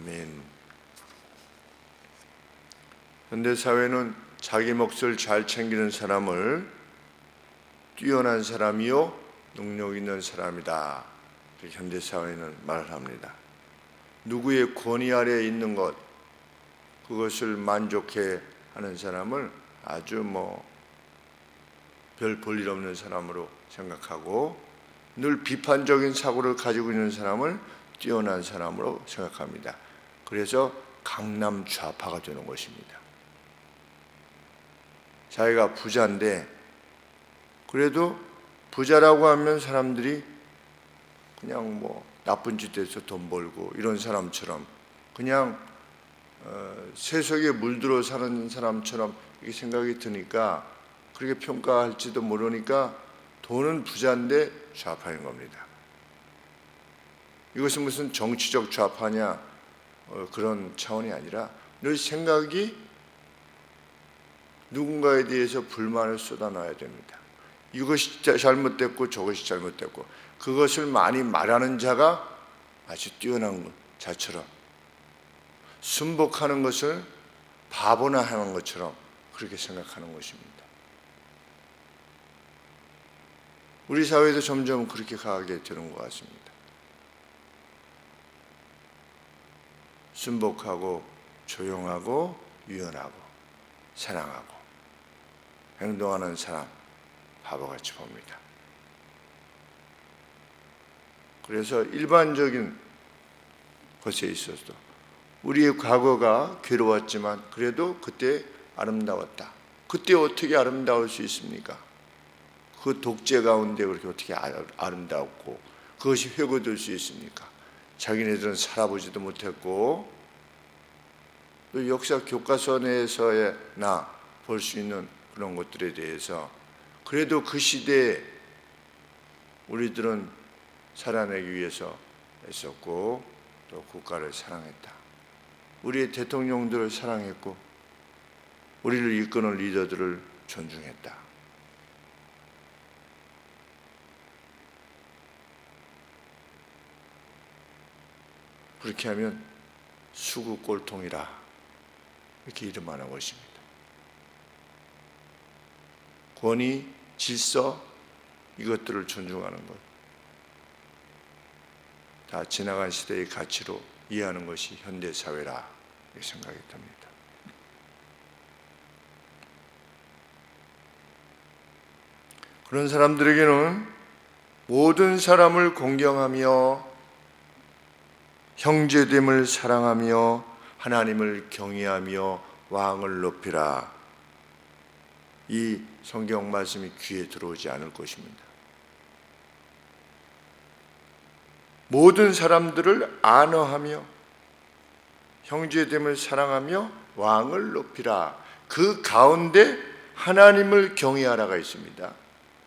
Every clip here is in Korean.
아멘. 현대 사회는 자기 몫을 잘 챙기는 사람을 뛰어난 사람이요 능력 있는 사람이다. 현대 사회는 말을 합니다. 누구의 권위 아래에 있는 것 그것을 만족해 하는 사람을 아주 뭐 별 볼일 없는 사람으로 생각하고 늘 비판적인 사고를 가지고 있는 사람을 뛰어난 사람으로 생각합니다. 그래서 강남 좌파가 되는 것입니다. 자기가 부자인데 그래도 부자라고 하면 사람들이 그냥 뭐 나쁜 짓에서 돈 벌고 이런 사람처럼 그냥 어, 세속에 물들어 사는 사람처럼 이렇게 생각이 드니까 그렇게 평가할지도 모르니까 돈은 부자인데 좌파인 겁니다. 이것은 무슨 정치적 좌파냐 어, 그런 차원이 아니라 늘 생각이 누군가에 대해서 불만을 쏟아놔야 됩니다. 이것이 자- 잘못됐고 저것이 잘못됐고 그것을 많이 말하는 자가 아주 뛰어난 것 자처럼 순복하는 것을 바보나 하는 것처럼 그렇게 생각하는 것입니다. 우리 사회도 점점 그렇게 가게 되는 것 같습니다. 순복하고 조용하고 유연하고 사랑하고 행동하는 사람 바보같이 봅니다. 그래서 일반적인 것에 있어서도 우리의 과거가 괴로웠지만 그래도 그때 아름다웠다. 그때 어떻게 아름다울 수 있습니까? 그 독재 가운데 그렇게 어떻게 아- 아름다웠고 그것이 회고될 수 있습니까? 자기네들은 살아보지도 못했고 또 역사 교과서 내에서나 볼 수 있는 그런 것들에 대해서 그래도 그 시대에 우리들은 살아내기 위해서 애썼고 또 국가를 사랑했다. 우리의 대통령들을 사랑했고 우리를 이끄는 리더들을 존중했다. 그렇게 하면 수구꼴통이라 이렇게 이름하는 것입니다. 권위, 질서 이것들을 존중하는 것. 다 지나간 시대의 가치로 이해하는 것이 현대 사회라 생각이 듭니다. 그런 사람들에게는 모든 사람을 공경하며 형제됨을 사랑하며 하나님을 경외하며 왕을 높이라. 이 성경 말씀이 귀에 들어오지 않을 것입니다. 모든 사람들을 안어하며 형제됨을 사랑하며 왕을 높이라. 그 가운데 하나님을 경외하라가 있습니다.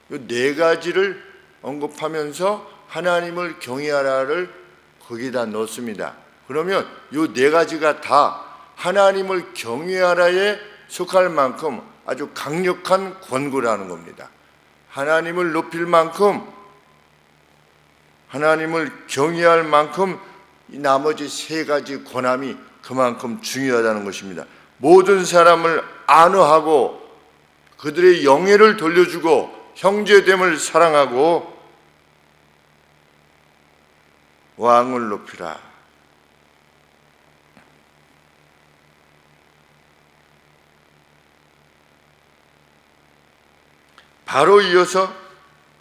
이 네 가지를 언급하면서 하나님을 경외하라를 거기다 넣습니다. 그러면 이 네 가지가 다 하나님을 경외하라에 속할 만큼 아주 강력한 권고라는 겁니다. 하나님을 높일 만큼 하나님을 경외할 만큼 이 나머지 세 가지 권함이 그만큼 중요하다는 것입니다. 모든 사람을 안어하고 그들의 영예를 돌려주고 형제됨을 사랑하고 왕을 높이라. 바로 이어서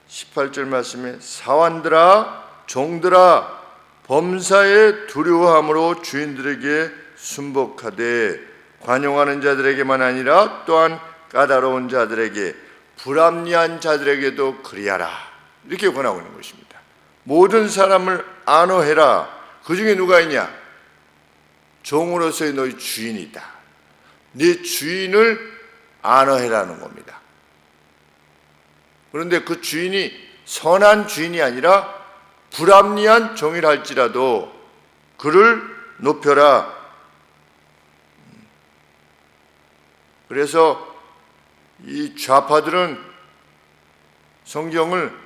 18절 말씀에 사환들아 종들아 범사에 두려워함으로 주인들에게 순복하되 관용하는 자들에게만 아니라 또한 까다로운 자들에게 불합리한 자들에게도 그리하라 이렇게 권하고 있는 것입니다. 모든 사람을 안어해라. 그 중에 누가 있냐? 종으로서의 너희 주인이 있다. 네 주인을 안어해라는 겁니다. 그런데 그 주인이 선한 주인이 아니라 불합리한 종이라 할지라도 그를 높여라. 그래서 이 좌파들은 성경을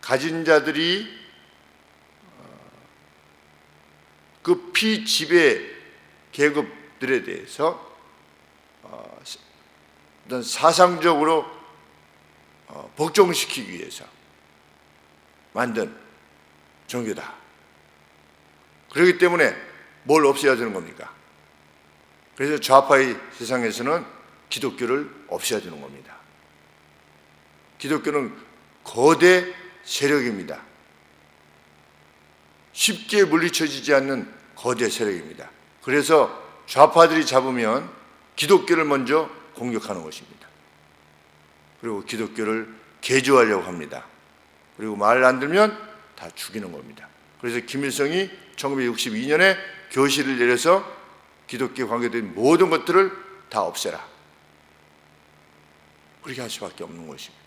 가진 자들이 어, 그 피지배 계급들에 대해서 어, 어떤 사상적으로 어, 복종시키기 위해서 만든 종교다. 그렇기 때문에 뭘 없애야 되는 겁니까? 그래서 좌파의 세상에서는 기독교를 없애야 되는 겁니다. 기독교는 거대 세력입니다. 쉽게 물리쳐지지 않는 거대 세력입니다. 그래서 좌파들이 잡으면 기독교를 먼저 공격하는 것입니다. 그리고 기독교를 개조하려고 합니다. 그리고 말을 안 들면 다 죽이는 겁니다. 그래서 김일성이 1962년에 교시를 내려서 기독교 관계된 모든 것들을 다 없애라. 그렇게 할 수밖에 없는 것입니다.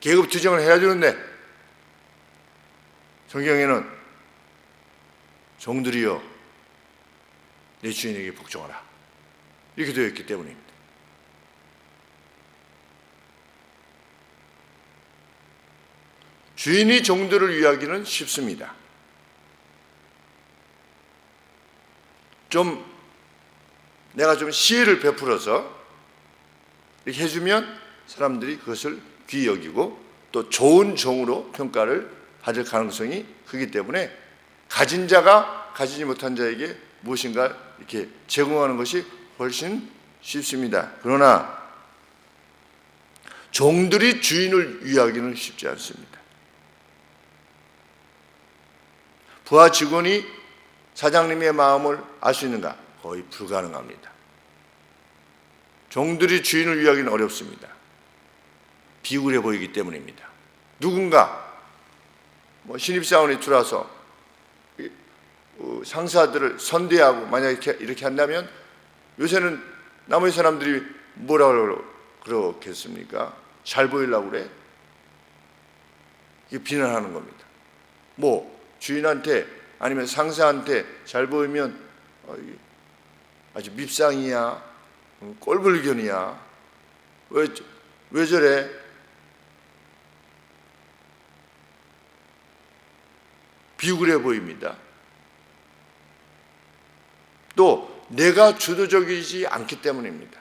계급 투쟁을 해야 되는데 성경에는 종들이여 내 주인에게 복종하라 이렇게 되어 있기 때문입니다. 주인이 종들을 위하기는 쉽습니다. 좀 내가 좀 시혜를 베풀어서 이렇게 해주면 사람들이 그것을 귀히 여기고 또 좋은 종으로 평가를 받을 가능성이 크기 때문에 가진 자가 가지지 못한 자에게 무엇인가 이렇게 제공하는 것이 훨씬 쉽습니다. 그러나 종들이 주인을 위하기는 쉽지 않습니다. 부하 직원이 사장님의 마음을 알 수 있는가? 거의 불가능합니다. 종들이 주인을 위하기는 어렵습니다. 비굴해 보이기 때문입니다. 누군가 뭐 신입사원이 들어와서 이, 어, 상사들을 선대하고 만약 이렇게, 이렇게 한다면 요새는 나머지 사람들이 뭐라고 그러겠습니까? 잘 보이려고 그래? 이게 비난하는 겁니다. 뭐 주인한테 아니면 상사한테 잘 보이면 어, 이, 아주 밉상이야, 음, 꼴불견이야. 왜, 왜 저래? 비굴해 보입니다. 또 내가 주도적이지 않기 때문입니다.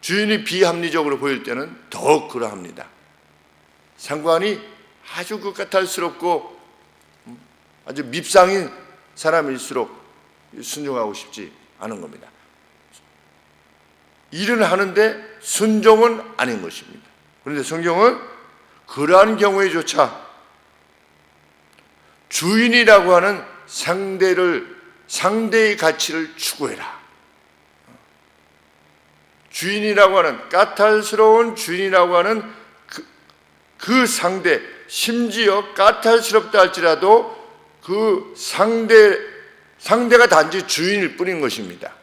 주인이 비합리적으로 보일 때는 더욱 그러합니다. 상관이 아주 그 까탈스럽고 음, 아주 밉상인 사람일수록 순종하고 싶지 않은 겁니다. 일은 하는데 순종은 아닌 것입니다. 그런데 성경은 그러한 경우에조차 주인이라고 하는 상대를 상대의 가치를 추구해라. 주인이라고 하는 까탈스러운 주인이라고 하는 그, 그 상대 심지어 까탈스럽다 할지라도 그 상대 상대가 단지 주인일 뿐인 것입니다.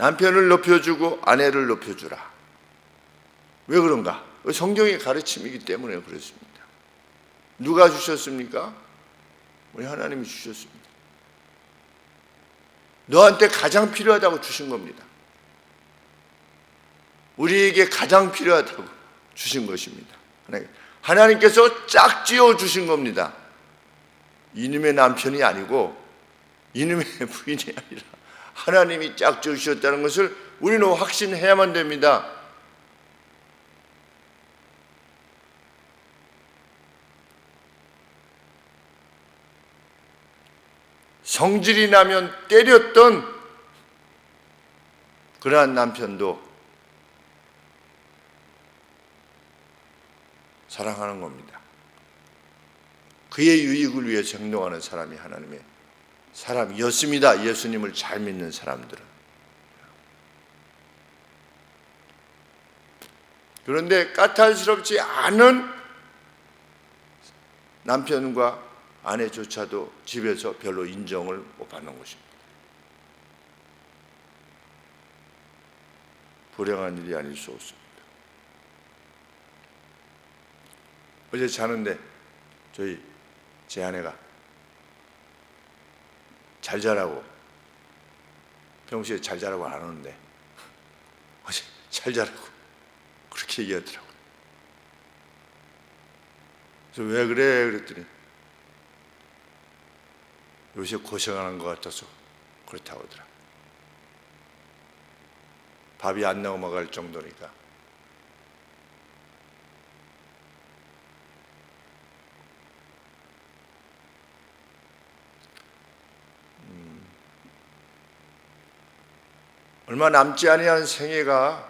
남편을 높여주고 아내를 높여주라. 왜 그런가? 성경의 가르침이기 때문에 그렇습니다. 누가 주셨습니까? 우리 하나님이 주셨습니다. 너한테 가장 필요하다고 주신 겁니다. 우리에게 가장 필요하다고 주신 것입니다. 하나님께서 짝지어 주신 겁니다. 이놈의 남편이 아니고 이놈의 부인이 아니라 하나님이 짝지어 주셨다는 것을 우리는 확신해야만 됩니다. 성질이 나면 때렸던 그러한 남편도 사랑하는 겁니다. 그의 유익을 위해 행동하는 사람이 하나님의 사람이었습니다. 예수님을 잘 믿는 사람들은. 그런데 까탈스럽지 않은 남편과 아내조차도 집에서 별로 인정을 못 받는 것입니다. 불행한 일이 아닐 수 없습니다. 어제 자는데 저희 제 아내가 잘 자라고 평소에 잘 자라고 안 하는데 어제 잘 자라고 그렇게 얘기하더라고요. 그래서 왜 그래 그랬더니 요새 고생하는 것 같아서 그렇다고 하더라. 밥이 안 넘어갈 정도니까. 얼마 남지 아니한 생애가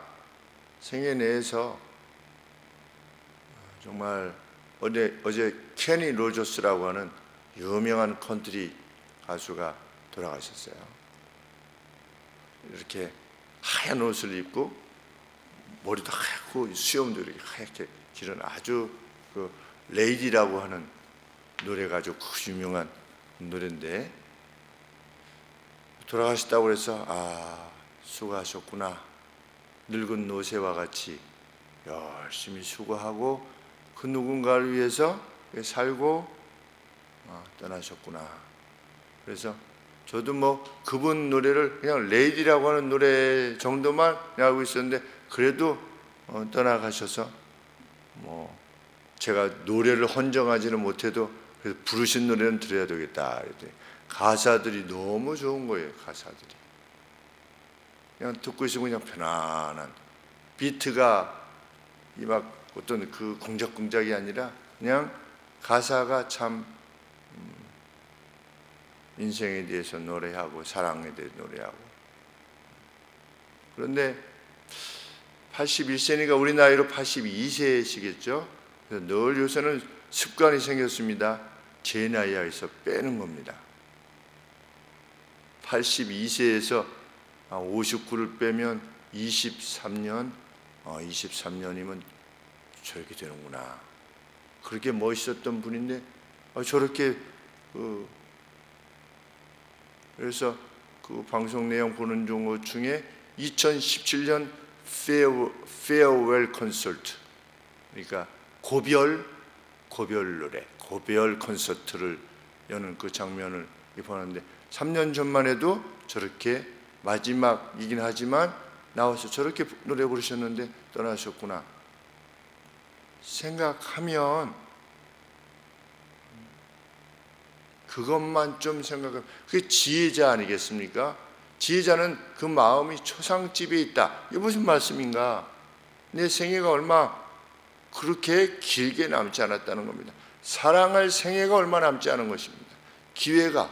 생애 내에서 정말 어제 어제 케니 로저스라고 하는 유명한 컨트리 가수가 돌아가셨어요. 이렇게 하얀 옷을 입고 머리도 하얗고 수염도 이렇게 하얗게 기른 아주 그 레이디라고 하는 노래가 아주 그 유명한 노래인데 돌아가셨다고 그래서 아 수고하셨구나 늙은 노새와 같이 열심히 수고하고 그 누군가를 위해서 살고 아, 떠나셨구나. 그래서 저도 뭐 그분 노래를 그냥 레이디라고 하는 노래 정도만 알고 있었는데 그래도 어, 떠나가셔서 뭐 제가 노래를 헌정하지는 못해도 그래서 부르신 노래는 들어야 되겠다. 가사들이 너무 좋은 거예요. 가사들이 그냥 듣고 있으면 그냥 편안한 비트가 이 막 어떤 그 공작공작이 아니라 그냥 가사가 참 음, 인생에 대해서 노래하고 사랑에 대해서 노래하고 그런데 81세니까 우리 나이로 82세시겠죠. 그래서 늘 요새는 습관이 생겼습니다. 제 나이에서 빼는 겁니다. 82세에서 59를 빼면 23년, 어, 23년이면 저렇게 되는구나. 그렇게 멋있었던 분인데 어, 저렇게 그 그래서 그 방송 내용 보는 것 중에 2017년 페어웰 콘서트 그러니까 고별 고별 노래 고별 콘서트를 여는 그 장면을 보는데 3년 전만 해도 저렇게 마지막이긴 하지만 나와서 저렇게 노래 부르셨는데 떠나셨구나 생각하면 그것만 좀 생각하면 그게 지혜자 아니겠습니까? 지혜자는 그 마음이 초상집에 있다. 이게 무슨 말씀인가? 내 생애가 얼마 그렇게 길게 남지 않았다는 겁니다. 사랑할 생애가 얼마 남지 않은 것입니다. 기회가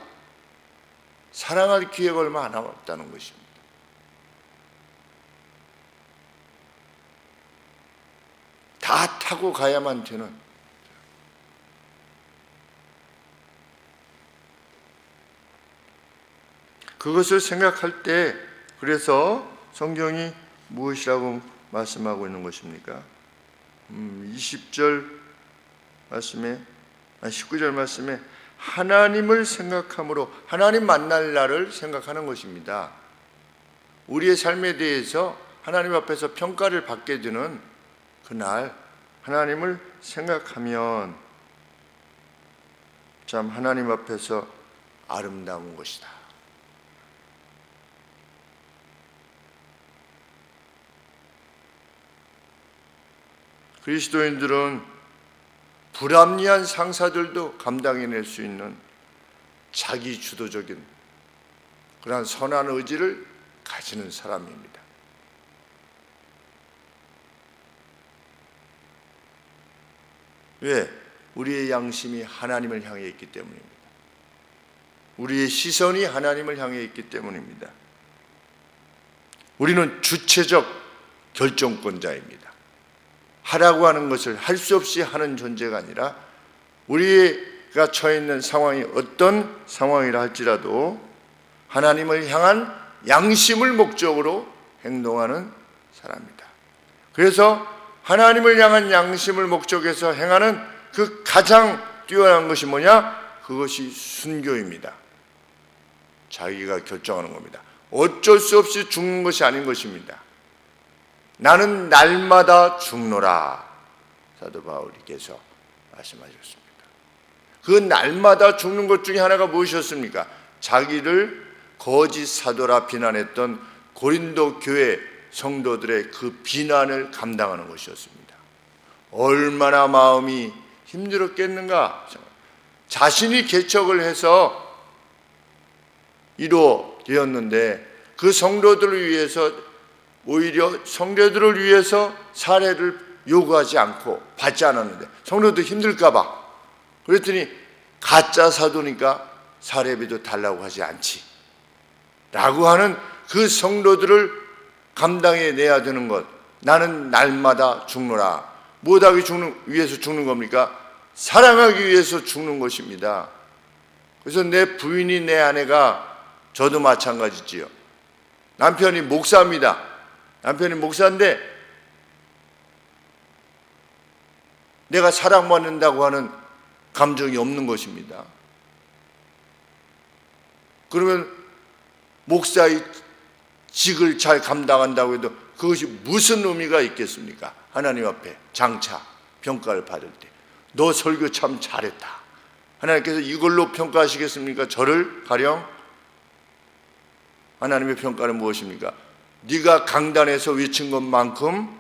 사랑할 기회가 얼마 안 남았다는 것입니다. 다 타고 가야만 되는 그것을 생각할 때 그래서 성경이 무엇이라고 말씀하고 있는 것입니까? 음, 20절 말씀에 아, 19절 말씀에 하나님을 생각함으로 하나님 만날 날을 생각하는 것입니다. 우리의 삶에 대해서 하나님 앞에서 평가를 받게 되는 그날 하나님을 생각하면 참 하나님 앞에서 아름다운 것이다. 그리스도인들은 불합리한 상사들도 감당해낼 수 있는 자기 주도적인 그러한 선한 의지를 가지는 사람입니다. 왜? 우리의 양심이 하나님을 향해 있기 때문입니다. 우리의 시선이 하나님을 향해 있기 때문입니다. 우리는 주체적 결정권자입니다. 하라고 하는 것을 할 수 없이 하는 존재가 아니라 우리가 처해 있는 상황이 어떤 상황이라 할지라도 하나님을 향한 양심을 목적으로 행동하는 사람이다. 그래서 하나님을 향한 양심을 목적해서 행하는 그 가장 뛰어난 것이 뭐냐? 그것이 순교입니다. 자기가 결정하는 겁니다. 어쩔 수 없이 죽는 것이 아닌 것입니다. 나는 날마다 죽노라. 사도 바울이께서 말씀하셨습니다. 그 날마다 죽는 것 중에 하나가 무엇이었습니까? 자기를 거짓 사도라 비난했던 고린도 교회 성도들의 그 비난을 감당하는 것이었습니다. 얼마나 마음이 힘들었겠는가. 자신이 개척을 해서 이루어졌는데 그 성도들을 위해서 오히려 성도들을 위해서 사례를 요구하지 않고 받지 않았는데 성도들 힘들까봐 그랬더니 가짜 사도니까 사례비도 달라고 하지 않지 라고 하는 그 성도들을 감당해 내야 되는 것 나는 날마다 죽노라 무엇하기 죽는 위해서 죽는 겁니까? 사랑하기 위해서 죽는 것입니다. 그래서 내 부인이 내 아내가 저도 마찬가지지요. 남편이 목사입니다. 남편이 목사인데 내가 사랑받는다고 하는 감정이 없는 것입니다. 그러면 목사의 직을 잘 감당한다고 해도 그것이 무슨 의미가 있겠습니까? 하나님 앞에 장차 평가를 받을 때 너 설교 참 잘했다. 하나님께서 이걸로 평가하시겠습니까? 저를 가령 하나님의 평가는 무엇입니까? 네가 강단에서 외친 것만큼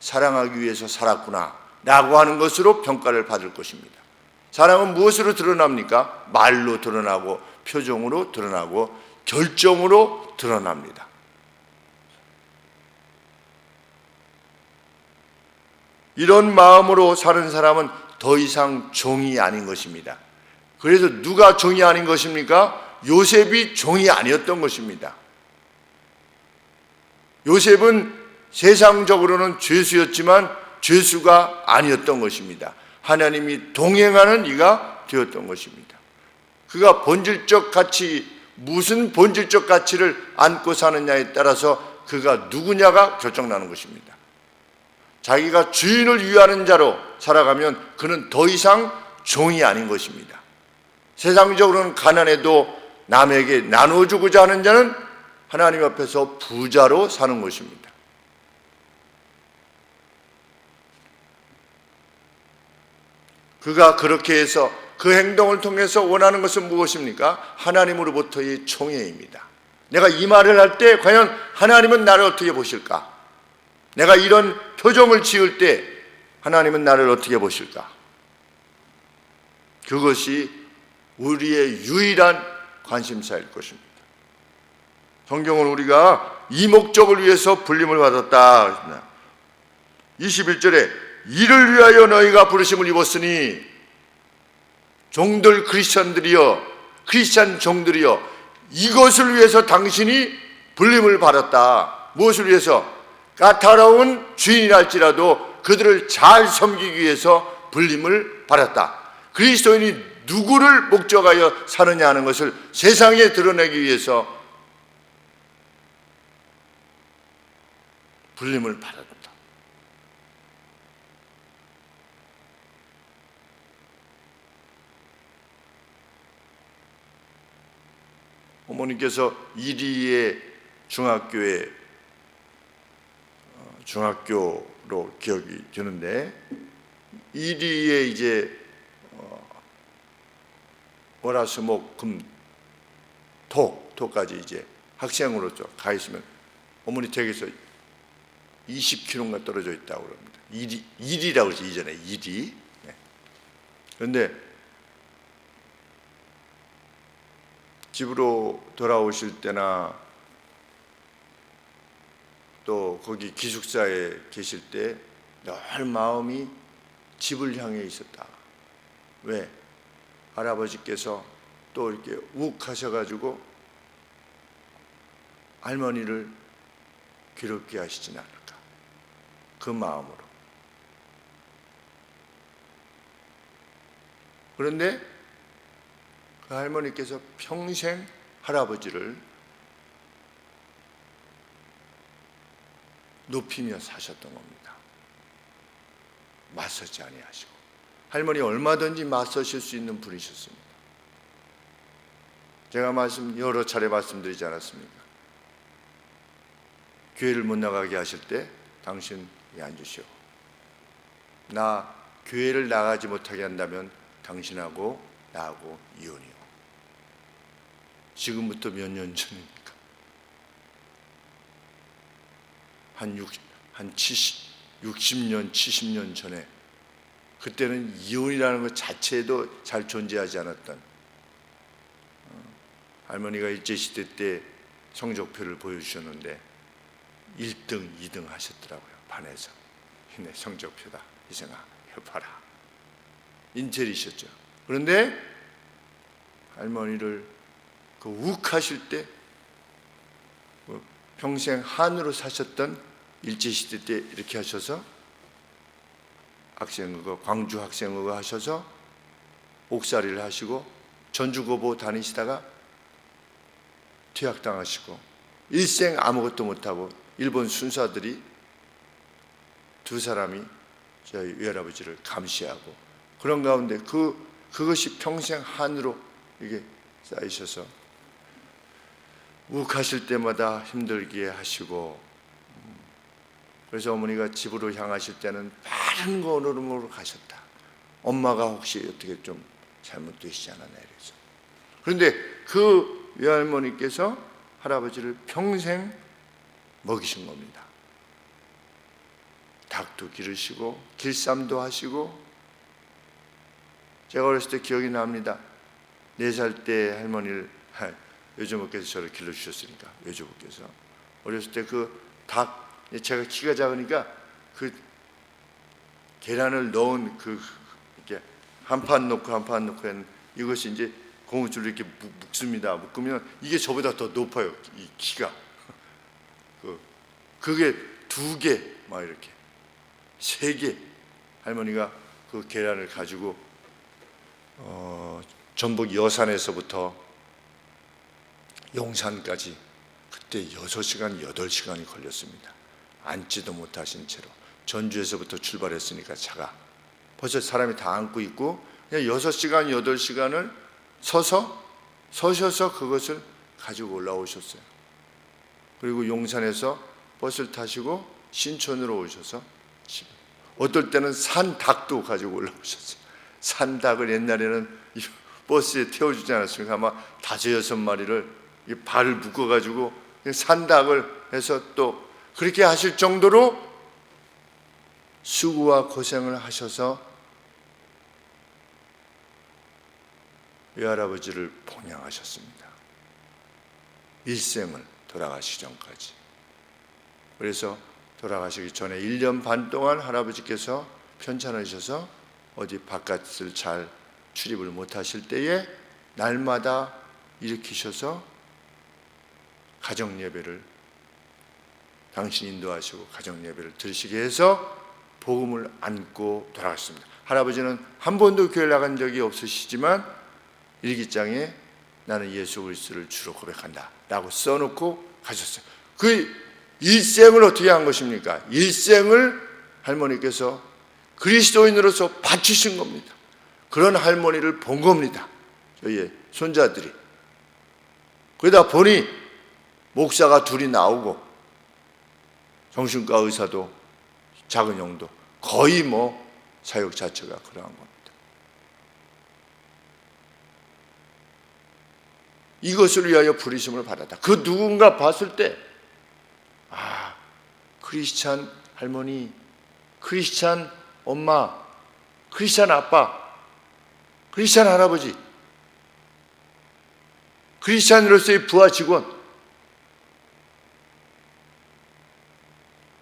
사랑하기 위해서 살았구나 라고 하는 것으로 평가를 받을 것입니다. 사랑은 무엇으로 드러납니까? 말로 드러나고 표정으로 드러나고 결정으로 드러납니다. 이런 마음으로 사는 사람은 더 이상 종이 아닌 것입니다. 그래서 누가 종이 아닌 것입니까? 요셉이 종이 아니었던 것입니다. 요셉은 세상적으로는 죄수였지만 죄수가 아니었던 것입니다. 하나님이 동행하는 이가 되었던 것입니다. 그가 본질적 가치, 무슨 본질적 가치를 안고 사느냐에 따라서 그가 누구냐가 결정나는 것입니다. 자기가 주인을 위하는 자로 살아가면 그는 더 이상 종이 아닌 것입니다. 세상적으로는 가난해도 남에게 나눠주고자 하는 자는 하나님 앞에서 부자로 사는 것입니다. 그가 그렇게 해서 그 행동을 통해서 원하는 것은 무엇입니까? 하나님으로부터의 총애입니다. 내가 이 말을 할 때 과연 하나님은 나를 어떻게 보실까? 내가 이런 표정을 지을 때 하나님은 나를 어떻게 보실까? 그것이 우리의 유일한 관심사일 것입니다. 성경은 우리가 이 목적을 위해서 불림을 받았다. 21절에 이를 위하여 너희가 부르심을 입었으니 종들 크리스천들이여 크리스천 종들이여 이것을 위해서 당신이 불림을 받았다. 무엇을 위해서? 까다로운 주인이랄지라도 그들을 잘 섬기기 위해서 불림을 받았다. 그리스도인이 누구를 목적하여 사느냐 하는 것을 세상에 드러내기 위해서 불림을 받았다. 어머니께서 이리의 중학교에 어, 중학교로 기억이 드는데 이리에 이제 어, 월화수목금 토 토까지 이제 학생으로 가 있으면 어머니 댁에서 20km가 떨어져 있다고 그럽니다. 일이 일이라고 그러지 이전에 일이. 네. 그런데 집으로 돌아오실 때나 또 거기 기숙사에 계실 때 늘 마음이 집을 향해 있었다. 왜? 할아버지께서 또 이렇게 욱 하셔가지고 할머니를 괴롭게 하시진 않을까. 그 마음으로. 그런데 그 할머니께서 평생 할아버지를 높이며 사셨던 겁니다. 맞서지 아니하시고 할머니 얼마든지 맞서실 수 있는 분이셨습니다. 제가 말씀 여러 차례 말씀드리지 않았습니까? 교회를 못 나가게 하실 때 당신 앉으시오. 나 교회를 나가지 못하게 한다면 당신하고 나하고 이혼이요. 지금부터 몇 년 전입니까? 한 6, 한 70, 60년, 70년 전에 그때는 이혼이라는 것 자체도 잘 존재하지 않았던 어, 할머니가 일제시대 때 성적표를 보여주셨는데 1등, 2등 하셨더라고요. 반에서. 내 성적표다. 이생아, 해봐라. 인텔이셨죠. 그런데 할머니를 그 욱하실 때그 평생 한으로 사셨던 일제시대 때 이렇게 하셔서 학생의고 광주 학생의고 하셔서 옥살이를 하시고 전주고보 다니시다가 퇴학당하시고 일생 아무것도 못하고 일본 순사들이 두 사람이 저희 외할아버지를 감시하고 그런 가운데 그 그것이 평생 한으로 이게 쌓이셔서 욱하실 때마다 힘들게 하시고 음, 그래서 어머니가 집으로 향하실 때는 바른 걸음으로 가셨다. 엄마가 혹시 어떻게 좀 잘못되시지 않았나 이래서 그런데 그 외할머니께서 할아버지를 평생 먹이신 겁니다. 닭도 기르시고 길쌈도 하시고 제가 어렸을 때 기억이 납니다. 네 살 때 할머니를 외조모께서 저를 길러주셨으니까 외조모께서 어렸을 때 그 닭 제가 키가 작으니까 그 계란을 넣은 그 이렇게 한판 넣고 한판 넣고 했는 이것이 이제 고무줄로 이렇게 묶- 묶습니다. 묶으면 이게 저보다 더 높아요. 이 키가 그 그게 두 개 막 이렇게 세 개 할머니가 그 계란을 가지고 어, 전북 여산에서부터 용산까지 그때 여섯 시간 여덟 시간이 걸렸습니다. 앉지도 못하신 채로 전주에서부터 출발했으니까 차가 벌써 사람이 다 앉고 있고 그냥 여섯 시간 여덟 시간을 서서 서셔서 그것을 가지고 올라오셨어요. 그리고 용산에서 버스를 타시고 신촌으로 오셔서 집. 어떨 때는 산 닭도 가지고 올라오셨어요. 산 닭을 옛날에는 이 버스에 태워주지 않았습니까? 아마 다섯 여섯 마리를 이 발을 묶어가지고 산 닭을 해서 또 그렇게 하실 정도로 수고와 고생을 하셔서 외할아버지를 봉양하셨습니다. 일생을 돌아가시기 전까지. 그래서 돌아가시기 전에 1년 반 동안 할아버지께서 편찮으셔서 어디 바깥을 잘 출입을 못하실 때에 날마다 일으키셔서 가정 예배를 당신 인도하시고 가정 예배를 드리시게 해서 복음을 안고 돌아갔습니다. 할아버지는 한 번도 교회 나간 적이 없으시지만 일기장에 나는 예수 그리스도를 주로 고백한다라고 써놓고 가셨어요. 그 일생을 어떻게 한 것입니까? 일생을 할머니께서 그리스도인으로서 바치신 겁니다. 그런 할머니를 본 겁니다. 저희의 손자들이. 그러다 보니 목사가 둘이 나오고 정신과 의사도 작은 형도 거의 뭐 사역 자체가 그러한 겁니다. 이것을 위하여 부르심을 받았다. 그 누군가 봤을 때, 아, 크리스찬 할머니, 크리스찬 엄마, 크리스찬 아빠, 크리스찬 할아버지, 크리스찬으로서의 부하 직원,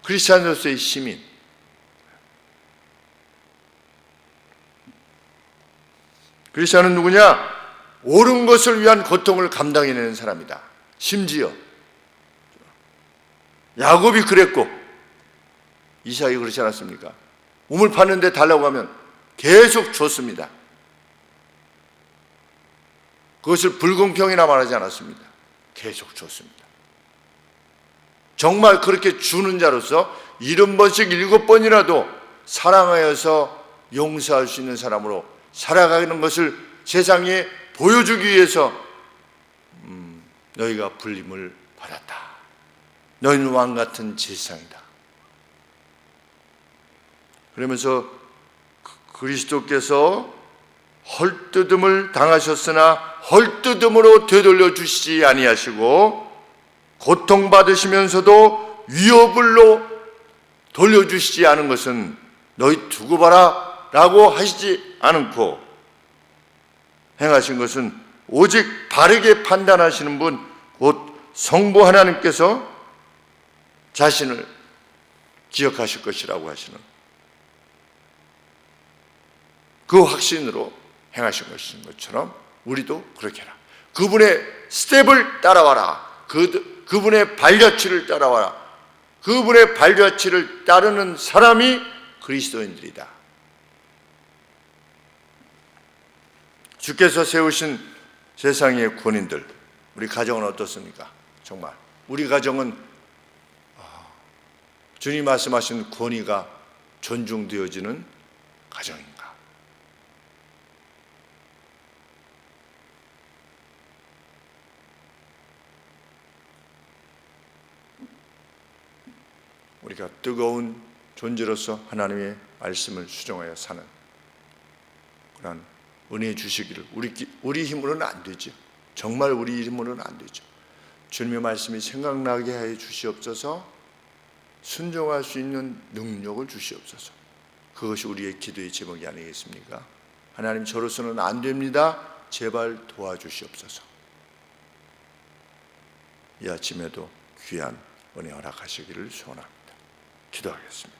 크리스찬으로서의 시민, 크리스찬은 누구냐? 옳은 것을 위한 고통을 감당해내는 사람이다. 심지어 야곱이 그랬고 이삭이 그렇지 않았습니까? 우물 파는데 달라고 하면 계속 줬습니다. 그것을 불공평이나 말하지 않았습니다. 계속 줬습니다. 정말 그렇게 주는 자로서 일흔 번씩 일곱 번이라도 사랑하여서 용서할 수 있는 사람으로 살아가는 것을 세상에 보여주기 위해서 음, 너희가 불림을 받았다. 너희는 왕 같은 제사장이다. 그러면서 그- 그리스도께서 헐뜯음을 당하셨으나 헐뜯음으로 되돌려 주시지 아니하시고 고통받으시면서도 위협을로 돌려주시지 않은 것은 너희 두고 봐라 라고 하시지 않고 행하신 것은 오직 바르게 판단하시는 분, 곧 성부 하나님께서 자신을 기억하실 것이라고 하시는 그 확신으로 행하신 것인 것처럼 우리도 그렇게 해라. 그분의 스텝을 따라와라. 그, 그분의 발자취를 따라와라. 그분의 발자취를 따르는 사람이 그리스도인들이다. 주께서 세우신 세상의 군인들, 우리 가정은 어떻습니까? 정말 우리 가정은 아, 주님 말씀하신 권위가 존중되어지는 가정인가? 우리가 뜨거운 존재로서 하나님의 말씀을 수정하여 사는 그런 은혜 주시기를 우리 기- 우리 힘으로는 안 되죠. 정말 우리 힘으로는 안 되죠. 주님의 말씀이 생각나게 해 주시옵소서. 순종할 수 있는 능력을 주시옵소서. 그것이 우리의 기도의 제목이 아니겠습니까? 하나님 저로서는 안 됩니다. 제발 도와주시옵소서. 이 아침에도 귀한 은혜 허락하시기를 소원합니다. 기도하겠습니다.